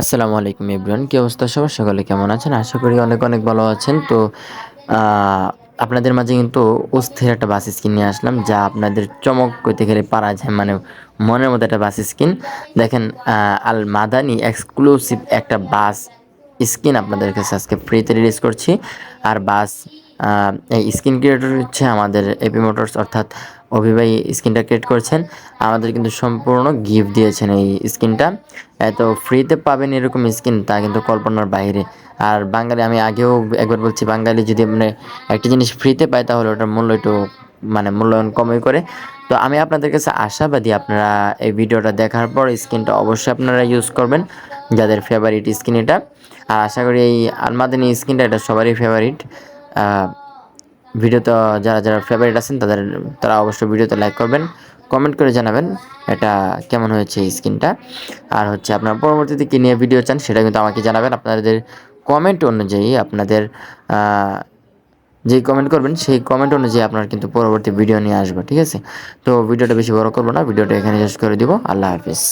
আসসালামু আলাইকুম, এভরিওয়ান। কি অবস্থা সবার? সকলে কেমন আছেন? আশা করি অনেক অনেক ভালো আছেন। তো আপনাদের মাঝে কিন্তু অস্থির একটা বাস স্কিন নিয়ে আসলাম, যা আপনাদের চমক করতে গেলে পারা যায় মানে মনের মতো একটা বাস স্কিন। দেখেন আল মাদানি এক্সক্লুসিভ একটা বাস স্কিন আপনাদের কাছে আজকে ফ্রিতে রিলিজ করছি। আর বাস এই স্কিন ক্রিয়েটর হচ্ছে আমাদের এপি মোটরস অর্থাৎ অভিভাই স্কিনটা ক্রিয়েট করছেন। আমাদের কিন্তু সম্পূর্ণ গিফট দিয়েছেন এই স্কিনটা। এত ফ্রিতে পাবেন এরকম স্কিন তা কিন্তু কল্পনার বাইরে। আর বাঙালি, আমি আগেও একবার বলছি, বাঙালি যদি মানে একটা জিনিস ফ্রিতে পায়, তাহলে ওটার মূল্য একটু মানে মূল্যায়ন কমই করে। তো আমি আপনাদের কাছে আশাবাদী, আপনারা এই ভিডিওটা দেখার পর স্কিনটা অবশ্যই আপনারা ইউজ করবেন, যাদের ফেভারিট স্কিন এটা। আর আশা করি এই আলমাদিনী স্কিনটা এটা সবারই ফেভারিট ভিডিওতে যারা যারা ফেভারিট আছেন, তাদের, তারা অবশ্যই ভিডিওতে লাইক করবেন কমেন্ট করে জানাবেন এটা কেমন হয়েছে এই স্কিনটা। আর হচ্ছে আপনার পরবর্তীতে কী নিয়ে ভিডিও চান, সেটা কিন্তু আমাকে জানাবেন। আপনাদের কমেন্ট অনুযায়ী আপনাদের যেই কমেন্ট করবেন, সেই কমেন্ট অনুযায়ী আপনার কিন্তু পরবর্তী ভিডিও নিয়ে আসব, ঠিক আছে? তো ভিডিওটা বেশি বড় করব না, ভিডিওটা এখানে শেষ করে দিব। আল্লাহ হাফিজ।